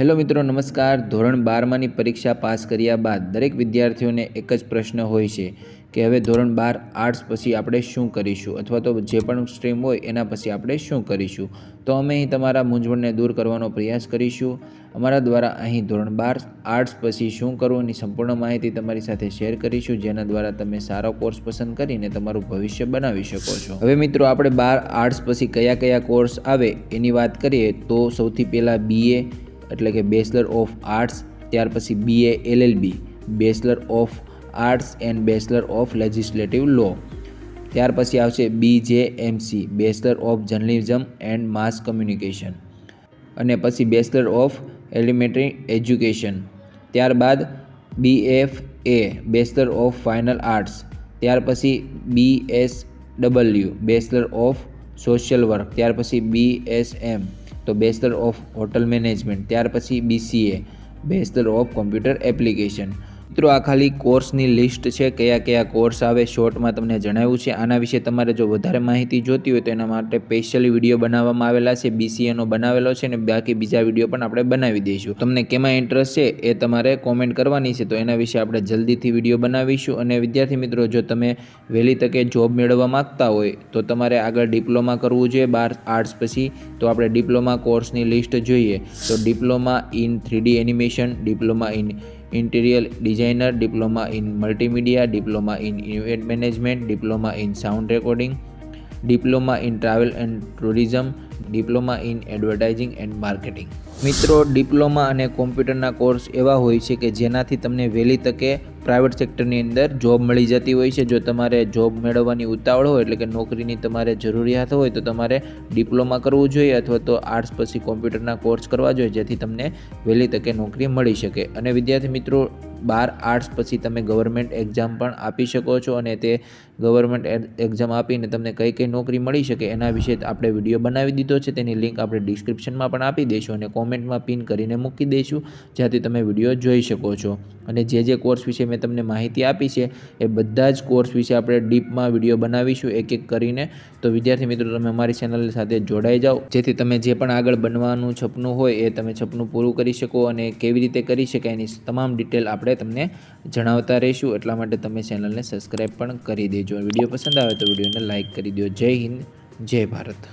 hello મિત્રો નમસ્કાર ધોરણ બારમાંની પરીક્ષા પાસ કર્યા બાદ દરેક વિદ્યાર્થીઓને એક જ પ્રશ્ન હોય છે કે હવે ધોરણ બાર આર્ટ્સ પછી આપણે શું કરીશું અથવા તો જે પણ સ્ટ્રીમ હોય એના પછી આપણે શું કરીશું તો અમે અહીં તમારા મૂંઝવણને દૂર કરવાનો પ્રયાસ કરીશું અમારા દ્વારા અહીં ધોરણ બાર આર્ટ્સ પછી શું કરવું એની સંપૂર્ણ માહિતી તમારી સાથે શેર કરીશું જેના દ્વારા તમે સારો કોર્સ પસંદ કરીને તમારું ભવિષ્ય બનાવી શકો છો હવે મિત્રો આપણે બાર આર્ટ્સ પછી કયા કયા કોર્સ આવે એની વાત કરીએ તો સૌથી પહેલાં બીએ એટલે કે બેચલર ઓફ આર્ટ્સ ત્યાર પછી BA LLB bachelor of arts and bachelor of legislative law ત્યાર પછી આવશે B J MC bachelor of journalism and mass communication અને પછી બેચલર ઓફ એલિમેન્ટરી એજ્યુકેશન ત્યારબાદ B F A bachelor of final arts ત્યાર પછી B S W bachelor of social work ત્યાર પછી બી એસ એમ તો બેચલર ઓફ હોટલ મેનેજમેન્ટ ત્યાર પછી BCA bachelor of computer application મિત્રો આ ખાલી કોર્સની લિસ્ટ છે કયા કયા કોર્સ આવે શોર્ટમાં તમને જણાવ્યું છે આના વિશે તમારે જો વધારે માહિતી જોતી હોય તો એના માટે સ્પેશિયલ વિડીયો બનાવવામાં આવેલા છે બીસીએનો બનાવેલો છે અને બાકી બીજા વિડીયો પણ આપણે બનાવી દઈશું તમને કેમાં ઇન્ટરેસ્ટ છે એ તમારે કોમેન્ટ કરવાની છે તો એના વિશે આપણે જલ્દીથી વિડીયો બનાવીશું અને વિદ્યાર્થી મિત્રો જો તમે વહેલી તકે જોબ મેળવવા માગતા હોય તો તમારે આગળ ડિપ્લોમા કરવું જોઈએ બાર આર્ટ્સ પછી તો આપણે ડિપ્લોમા કોર્સની લિસ્ટ જોઈએ તો diploma in three D animation diploma in Interior Designer, Diploma in Multimedia, Diploma in Event Management, Diploma in Sound Recording, diploma in travel and tourism diploma in advertising and marketing મિત્રો diploma અને કોમ્પ્યુટરના course એવા હોય છે કે જેનાથી તમને વહેલી તકે પ્રાઇવેટ સેક્ટરની અંદર જોબ મળી જતી હોય છે જો તમારે જોબ મેળવવાની ઉતાવળ હોય એટલે કે નોકરીની તમારે જરૂરિયાત હોય તો તમારે ડિપ્લોમા કરવું જોઈએ અથવા તો આર્ટ્સ પછી કોમ્પ્યુટરના કોર્સ કરવા જોઈએ જેથી તમને વહેલી તકે નોકરી મળી શકે અને વિદ્યાર્થી મિત્રો બાર આર્ટ્સ પછી તમે ગવર્મેન્ટ એક્ઝામ પણ આપી શકો છો અને તે ગવર્મેન્ટ એક્ઝામ આપીને તમને કઈ કઈ નોકરી મળી શકે એના વિશે આપણે વિડીયો બનાવી દીધો છે તેની લિંક આપણે ડિસ્ક્રિપ્શનમાં પણ આપી દઈશું અને કોમેન્ટમાં પિન કરીને મૂકી દઈશું જ્યાંથી તમે વિડીયો જોઈ શકો છો અને જે જે કોર્સ વિશે મેં તમને માહિતી આપી છે એ બધા જ કોર્સ વિશે આપણે ડીપમાં વિડીયો બનાવીશું એક એક કરીને તો વિદ્યાર્થી મિત્રો તમે અમારી ચેનલ સાથે જોડાઈ જાઓ જેથી તમે જે પણ આગળ બનવાનું છપનું હોય એ તમે છપનું પૂરું કરી શકો અને કેવી રીતે કરી શકાય એની તમામ ડિટેલ આપણે આપણે તમને જણાવતા રહીશું એટલા માટે તમે ચેનલને સબસ્ક્રાઈબ પણ કરી દેજો વિડીયો પસંદ આવે તો વિડીયોને લાઇક કરી દો જય હિન્દ જય ભારત